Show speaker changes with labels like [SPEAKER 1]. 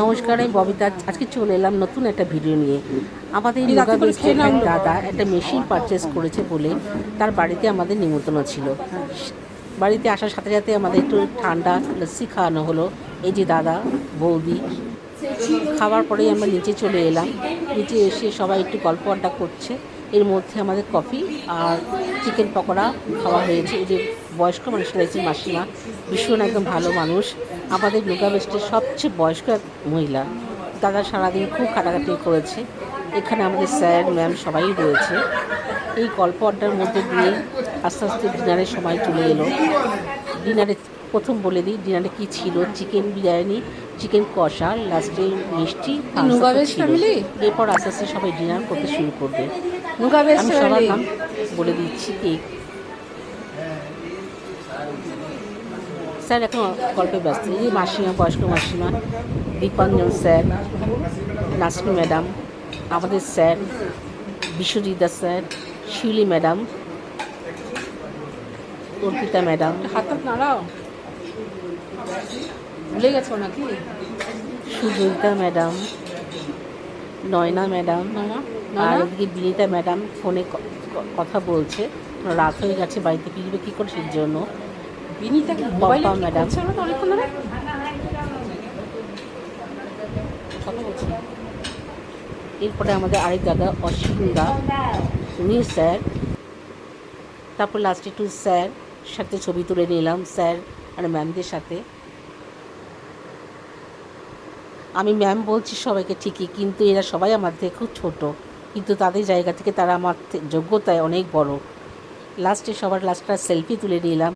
[SPEAKER 1] নমস্কার আমি ববিতা। আজকে চলে এলাম নতুন একটা ভিডিও নিয়ে। আমাদের। এক দাদা একটা মেশিন পারচেস করেছে বলে তার বাড়িতে আমাদের নিমন্ত্রণ ছিল। বাড়িতে আসার সাথে সাথে আমাদের একটু ঠান্ডা লস্যি খাওয়ানো হলো। এই যে দাদা বৌদি খাওয়ার পরেই আমরা নিচে চলে এলাম। নিচে এসে সবাই একটু গল্প আড্ডা করছে। এর মধ্যে আমাদের কফি আর চিকেন পকোড়া খাওয়া হয়েছে। এই যে বয়স্ক মানুষরা এসেছে মাসিমা ভীষণ একদম ভালো মানুষ। আমাদের যোগা বেস্টের সবচেয়ে বয়স্ক এক মহিলা। দাদা সারাদিন খুব কাটাকাটি করেছে। এখানে আমাদের স্যার ম্যাম সবাই রয়েছে। এই গল্প আড্ডার মধ্যে দিয়ে আস্তে আস্তে ডিনারের সময় চলে এলো। ডিনারে প্রথম বলে দিই ডিনারে কি ছিল? চিকেন বিরিয়ানি চিকেন কষা লাস্টে মিষ্টি? এরপর আস্তে আস্তে সবাই ডিনার করতে শুরু করবে। আমি সবার নাম বলে দিচ্ছি কি স্যার এখন গল্পে ব্যস্ত। এই মাসিমা বয়স্ক মাসিমা দীপাঞ্জন স্যার নাসরি ম্যাডাম আমাদের sir Biswajit sir Shiuli madam Arpita madam.
[SPEAKER 2] হাত হাত নাড়াও। ভুলে গেছো নাকি?
[SPEAKER 1] সুজয়িতা ম্যাডাম নয়না ম্যাডাম আর ওদিকে বিনীতা ম্যাডাম ফোনে কথা বলছে। রাত হয়ে গেছে বাড়িতে ফিরবে কী করে সেই জন্য।
[SPEAKER 2] বিনিতা
[SPEAKER 1] ম্যাডাম।
[SPEAKER 2] করছে অনেকক্ষণ ধরে? কথা বলছি।
[SPEAKER 1] এরপরে আমাদের আরেক দাদা অসীম দা উনি স্যার। তারপর লাস্টে একটু স্যার সাথে ছবি তুলে নিলাম স্যার আর ম্যামদের সাথে। আমি ম্যাম বলছি সবাইকে ঠিকই, কিন্তু এরা সবাই আমার থেকে খুব ছোটো। কিন্তু তাদের জায়গা থেকে তারা আমার যোগ্যতায় অনেক বড়। লাস্টে সবার লাস্টটা সেলফি তুলে নিলাম।